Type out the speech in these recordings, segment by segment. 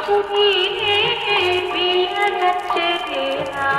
खुदी ने पिया नच देना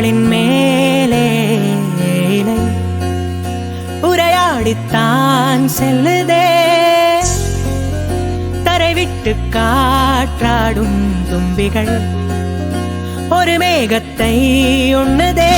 தோளின் மேலே இலை உரையாடித்தான் செல்லுதே. தரைவிட்டு காற்றாடும் தும்பிகள் ஒரு மேகத்தை உண்ணுதே.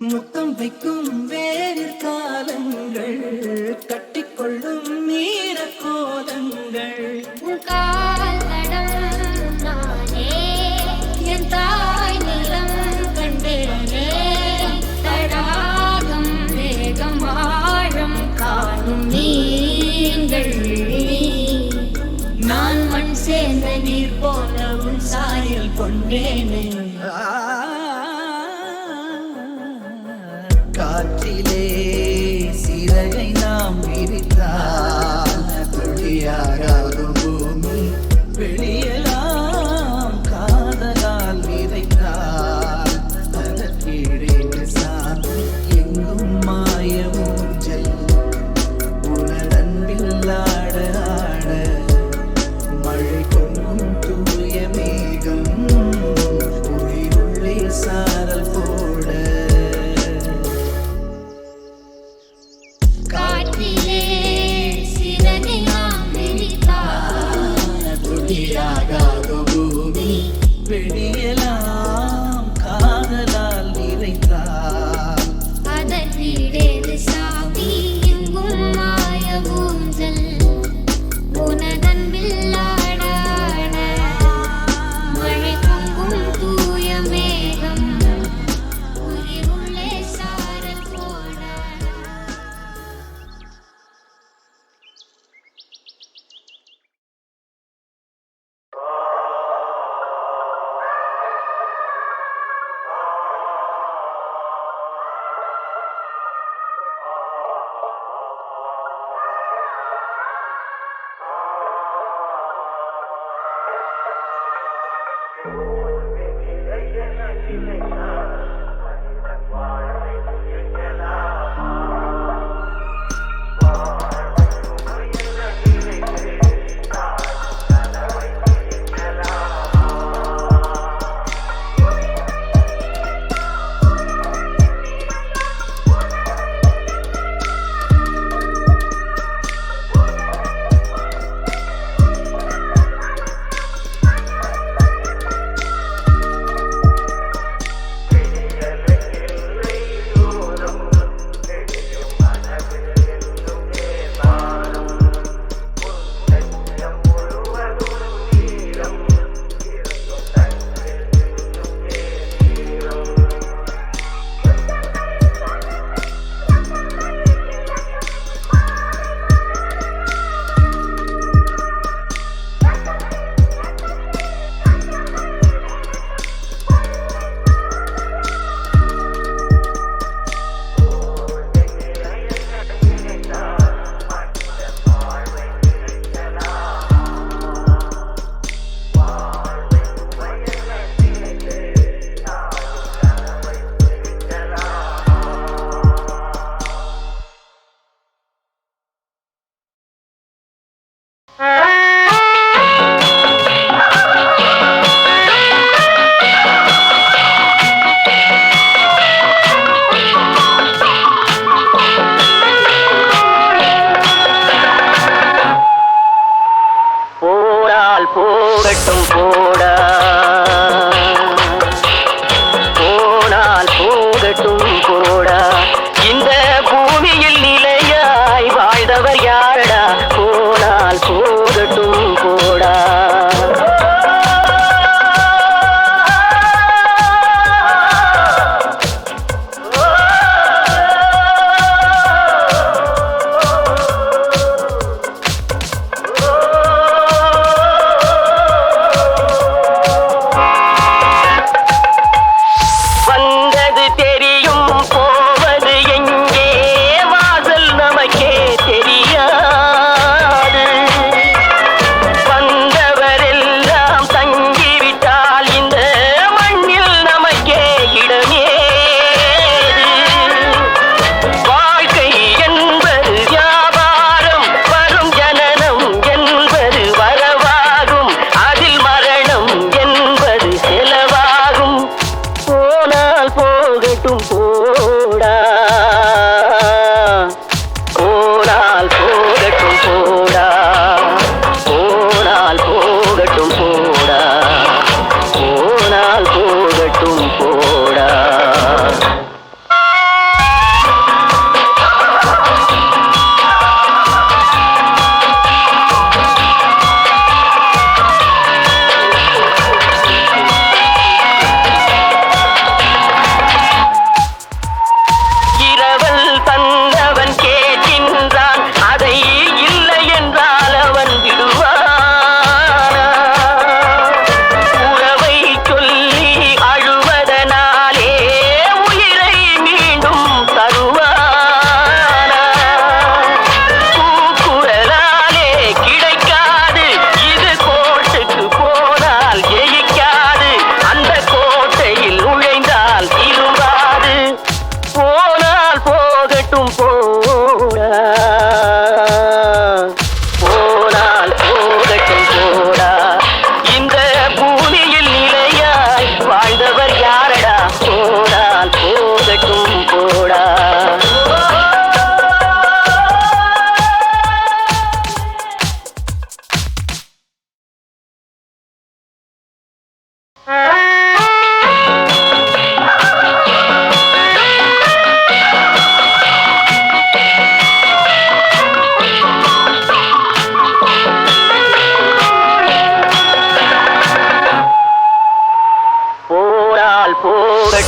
முத்தம் வைக்கும் வேறு காலங்கள் கட்டிக்கொள்ளும் நீர கோலங்கள். என் தாய் நிலம் கண்டேனே. தடாகம் வேகம் ஆழம் காணும் நீங்கள் நான் மண் சேர்ந்த நீர் போல உன் சாயல் கொண்டேனே.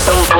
so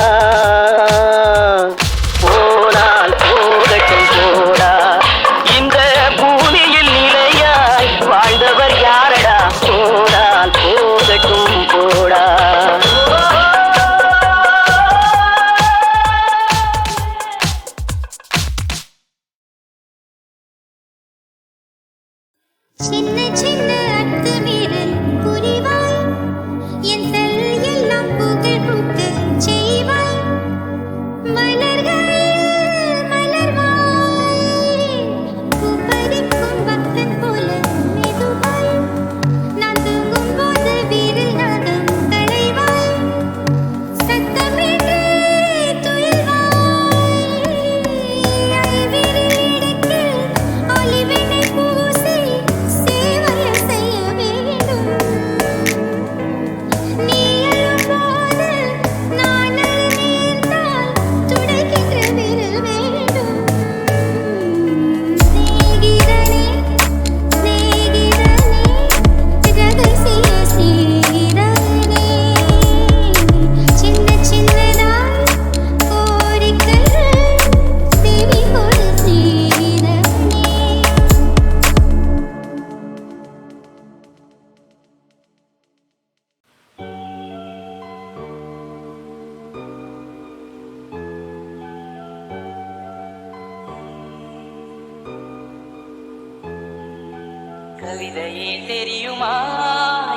விதையே தெரியுமா?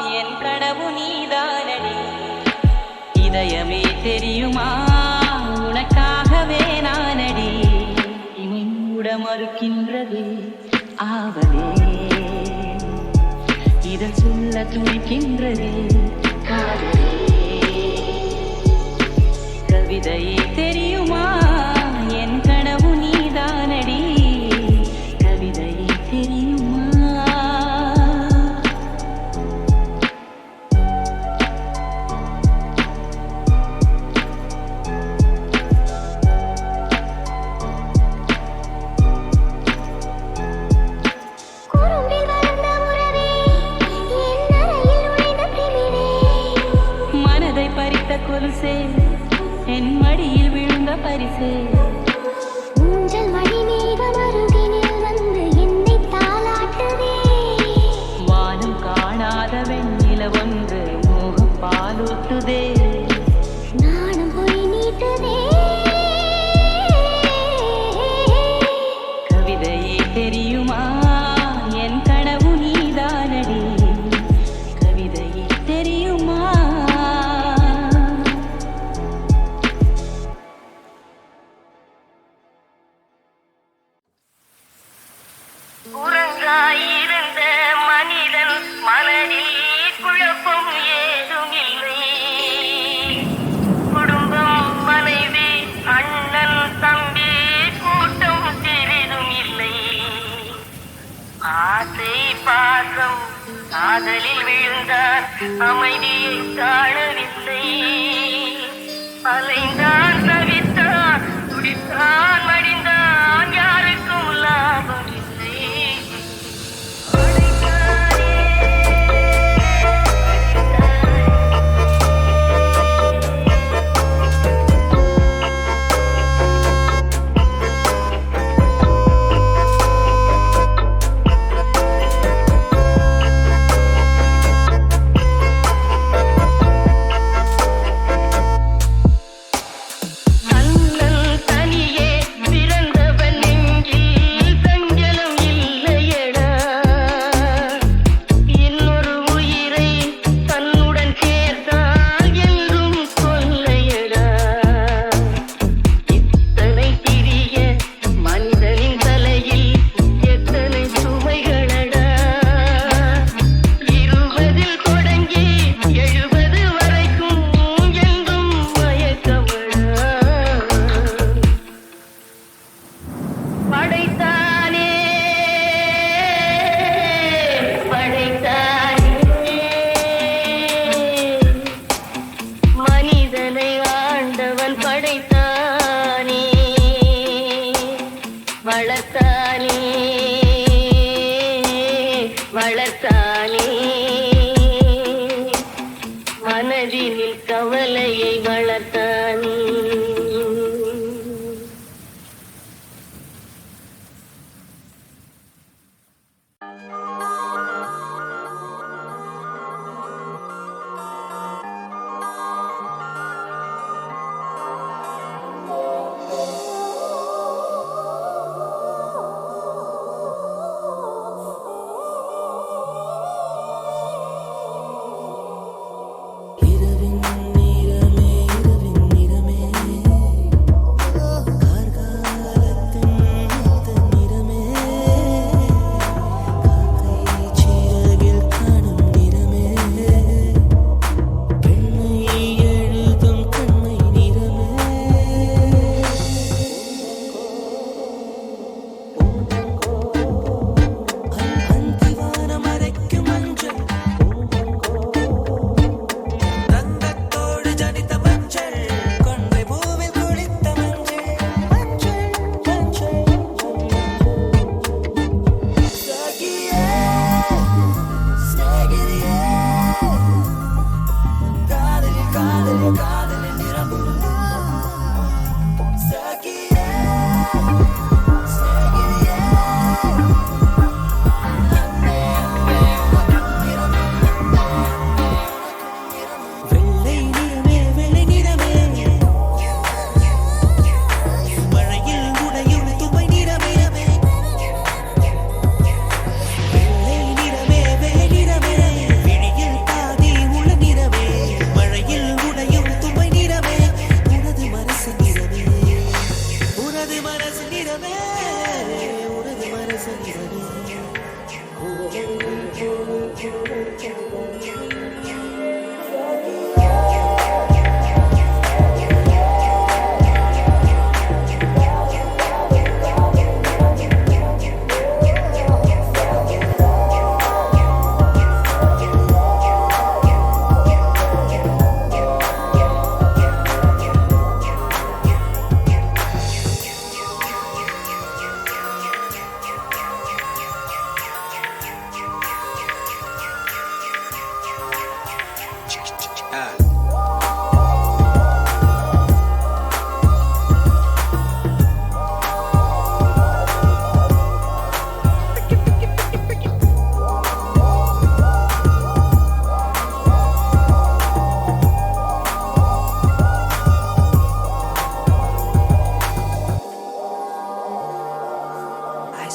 என் கனவு நீதானடி. இதயமே தெரியுமா? உனக்காகவே நானடி. இனி மூட மறுக்கின்றது ஆவலே. இதை சொல்ல துணிக்கின்றது கவலையை வளர்த்தானே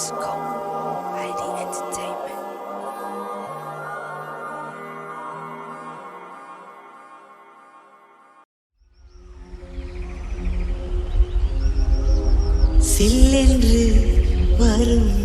Disco ID Entertainment. சில்லென்று வரும்